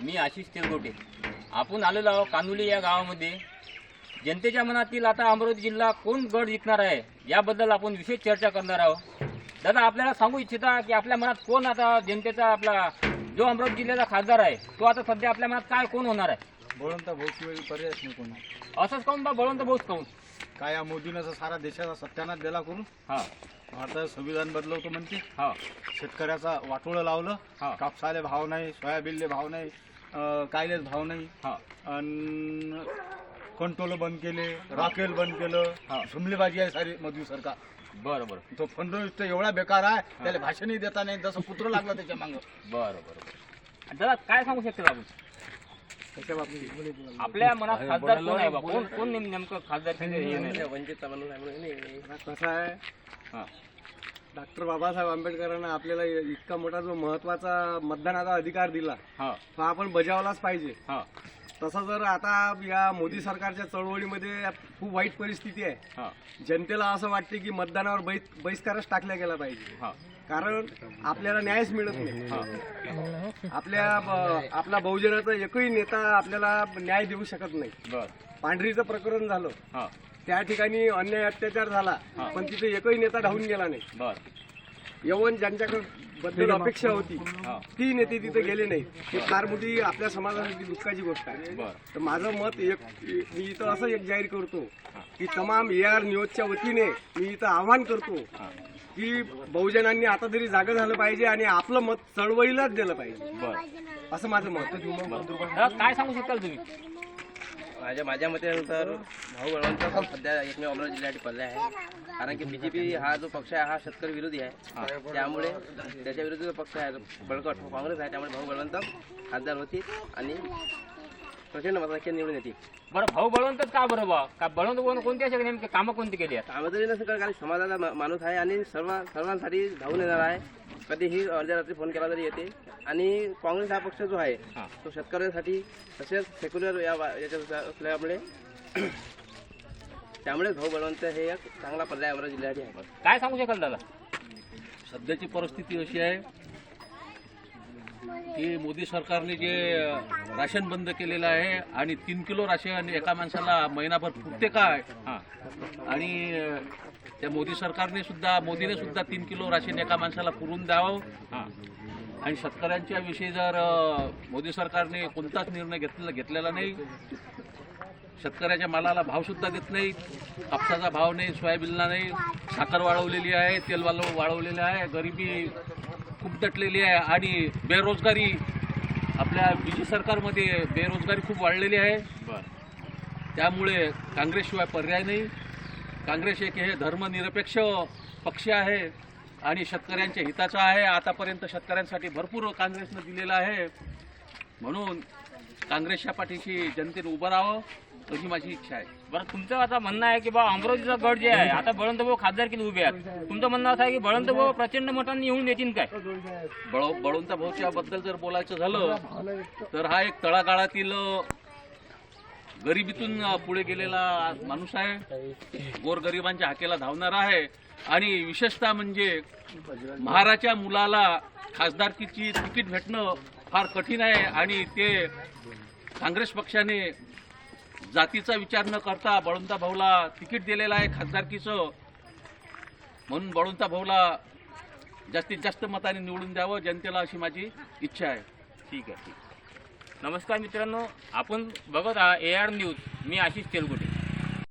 मी आशिष तेलगोटे आपण आलेलो आहोत कानुली या गावामध्ये. जनतेच्या मनातील आता अमरावती जिल्हा कोण गड जिंकणार आहे याबद्दल आपण विशेष चर्चा करणार आहोत. दादा आपल्याला सांगू इच्छिता की आपल्या मनात कोण आता जनतेचा आपला जो अमरावती जिल्ह्याचा खासदार आहे तो आता सध्या आपल्या मनात काय कोण होणार आहे? बळवंत भाऊशिवाय पर्यायच नाही कोणी. असंच काऊन बा? बळवंत भाऊच काऊन? काय या मोदीनं असं सारा देशाचा सत्यानाश दिला करून? हा. भारताचं संविधान बदलवतो म्हणते. हा. शेतकऱ्याचा वाटोळं लावलं. हा. कापसाले भाव नाही सोयाबीनले भाव नाही अं, कायलेच भाव नाही. हा. अन कंट्रोल बंद केले राफेल बंद केलं. हा. जुमलेबाजी आहे सारी मोदी सरकार. बरं बरं. तो फडणवीस तर एवढा बेकार आहे त्याला भाषणही देता नाही जसं पुत्र लागलं त्याच्या मागं. बरं बरं बरं. दादा काय सांगू शकते बाबू आपल्या मनात खासदार कोण आहे बा? कोण कोण नेम- नेमकं खासदार कसं आहे? हा डॉक्टर बाबासाहेब आंबेडकरांना आपल्याला इतका मोठा जो महत्त्वाचा मतदानाचा अधिकार दिला हा. तो आपण बजावलाच पाहिजे. हा. तसं जर आता या मोदी सरकारच्या चळवळीमध्ये खूप वाईट परिस्थिती आहे हा. जनतेला असं वाटते की मतदानावर बहि- बहिष्कारच टाकला गेला पाहिजे. हा. कारण आपल्याला न्यायच मिळत नाही. आपल्या ब- आपला बहुजनाचा एकही नेता आपल्याला न्याय देऊ शकत नाही. बर. पांढरीचं प्रकरण झालं. हा. त्या ठिकाणी अन्याय अत्याचार झाला पण तिथे एकही नेता धावून गेला नाही. बर. यवन ज्यांच्याकडे बद्दल अपेक्षा होती हा. ती नेते तिथे गेले नाही ही फार मोठी आपल्या समाजासाठी दुःखाची गोष्ट आहे. बर. तर माझं मत एक मी इथं असं एक जाहीर करतो की तमाम ए आर न्यूजच्या वतीने मी इथं आवाहन करतो की बहुजनांनी आता तरी जागं झालं पाहिजे आणि आपलं मत चळवळीलाच दिलं पाहिजे. असं माझं मत काय सांगू शकाल तुम्ही? माझ्या माझ्या मतेनुसार भाऊ बळवंत पण सध्या एकमेव अमरावती जिल्ह्यासाठी पडले आहे. कारण की बीजेपी हा जो पक्ष आहे हा शेतकरी विरोधी आहे. त्यामुळे त्याच्या विरोधी जो पक्ष आहे बळकट काँग्रेस आहे त्यामुळे भाऊ बळवंत खासदार होतील आणि प्रचंड मताधिक्य निवडून येतील बरं भाऊ बळवंतच का बरं बा का बळवंत कोण कोणती असे नेमके कामं कोणती केली आहेत? कामं तरी नसेल कारण समाजाचा मा- माणूस आहे आणि सर्व सर्वांसाठी धावून येणार आहे. कधीही अर्ध्या रात्री फोन केला तरी येते. आणि काँग्रेस हा पक्ष जो आहे हा. तो शेतकऱ्यांसाठी तसेच सेक्युलर या वा- याच्यात असल्यामुळे त्यामुळे भाऊ बळवंत हे एक चांगला पर्याय अमरावती जिल्ह्यासाठी आहे. काय सांगू शकाल दादा? सध्याची परिस्थिती अशी आहे की मोदी सरकारने जे राशन बंद केलेलं आहे आणि तीन किलो राशन एका माणसाला महिनाभर फुटते काय? आणि त्या मोदी सरकारने सुद्धा मोदीने सुद्धा तीन किलो राशन एका माणसाला पुरून द्यावं. आणि शेतकऱ्यांच्या विषयी जर मोदी सरकारने कोणताच निर्णय घेतलेला घेतलेला नाही शेतकऱ्याच्या मालाला भाव सुद्धा देत नाही कापसाचा भाव नाही सोयाबीनला नाही साखर वाढवलेली आहे तेल वाढवलेलं आहे गरिबी खूप दटलेली आहे आणि बेरोजगारी आपल्या बी जे सरकारमध्ये बेरोजगारी खूप वाढलेली आहे. बर. त्यामुळे काँग्रेसशिवाय पर्याय नाही. काँग्रेस एक हे धर्मनिरपेक्ष पक्ष आहे आणि शेतकऱ्यांच्या हिताचा आहे. आतापर्यंत शेतकऱ्यांसाठी भरपूर काँग्रेसनं दिलेलं आहे. म्हणून काँग्रेसच्या पाठीशी जनतेने उभं राहावं. अशी माझी इच्छा आहे. बरं तुमचं आता म्हणणं आहे की बा अमरावतीचा गड जे आहे आता बळवंत भाऊ खासदारकीत उभे आहेत? तुमचं म्हणणं असं आहे की बळवंत भाऊ प्रचंड मतांनी येऊन येतील काय? बळ बळवंत भाऊच्या बद्दल जर बोलायचं झालं तर हा एक तळागाळातील गरिबीतून पुढे गेलेला माणूस आहे. गोरगरिबांच्या हाकेला धावणारा आहे. आणि विशेषतः म्हणजे महाराच्या मुलाला खासदारकीची तिकीट भेटणं फार कठीण आहे. आणि ते काँग्रेस पक्षाने जातीचा विचार न करता बळवंता भाऊला तिकीट दिलेलं आहे खासदारकीचं. म्हणून बळवंता भाऊला जास्तीत जास्त मताने निवडून द्यावं जनतेला अशी माझी इच्छा आहे. ठीक आहे ठीक नमस्कार मित्रांनो आपण बघत आहात ए आर न्यूज. मी आशिष तेलगुटे.